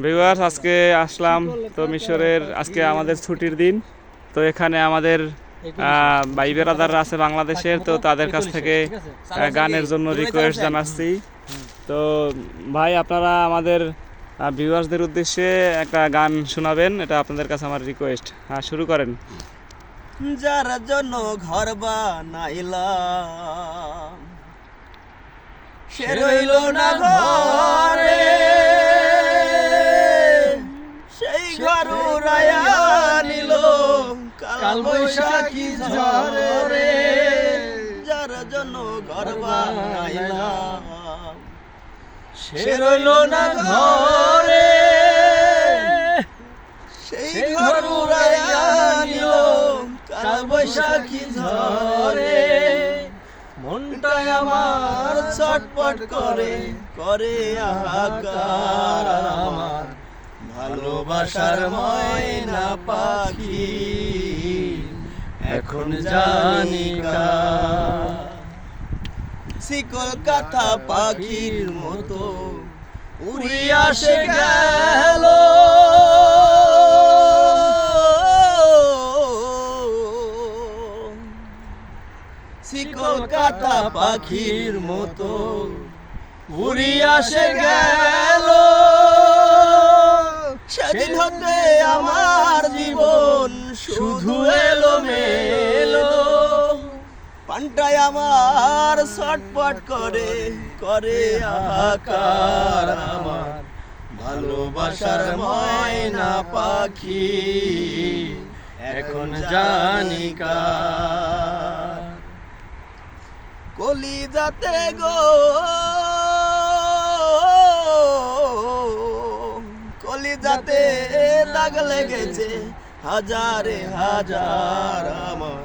Viewers, আজকে আসলাম তো মিশরের, আজকে আমাদের ছুটির দিন। তো এখানে আমাদের ভাই বেরাদাররা আছে বাংলাদেশের, তো তাদের কাছ থেকে গানের জন্য রিকোয়েস্ট জানাচ্ছি। তো ভাই, আপনারা আমাদের ভিউয়ার্সদের উদ্দেশ্যে একটা গান শোনাবেন, এটা আপনাদের কাছে আমার রিকোয়েস্ট হ্যাঁ শুরু করেন। যার জন্য ঘর বানাইলাম, সে রইল না ঘরে। কাল বৈশাখী ঝরে যার জন্য ঘর বানাইলাম। সে রইল না ঘরে। সেই ঘর উড়াইয়া নিল কাল বৈশাখী ঝরে মনটাই আমার ছটপট করে করে আকার আমার। ভালোবাসার ময়না পাখি। এখন জানি। শিকল কাথা পাখির মতো উড়িয়া সে গেল শিকল কাথা পাখির মতো উড়িয়া সে গেল সেদিন হতে আমার জীবন শুধু পান্টায় আমার ছটপট করে করে আকার আমার। ভালোবাসার ময়না পাখি, এখন জানি কার। কলি যাতে গো কলি যাতে দাগ লেগেছে, হাজারে হাজার আমার।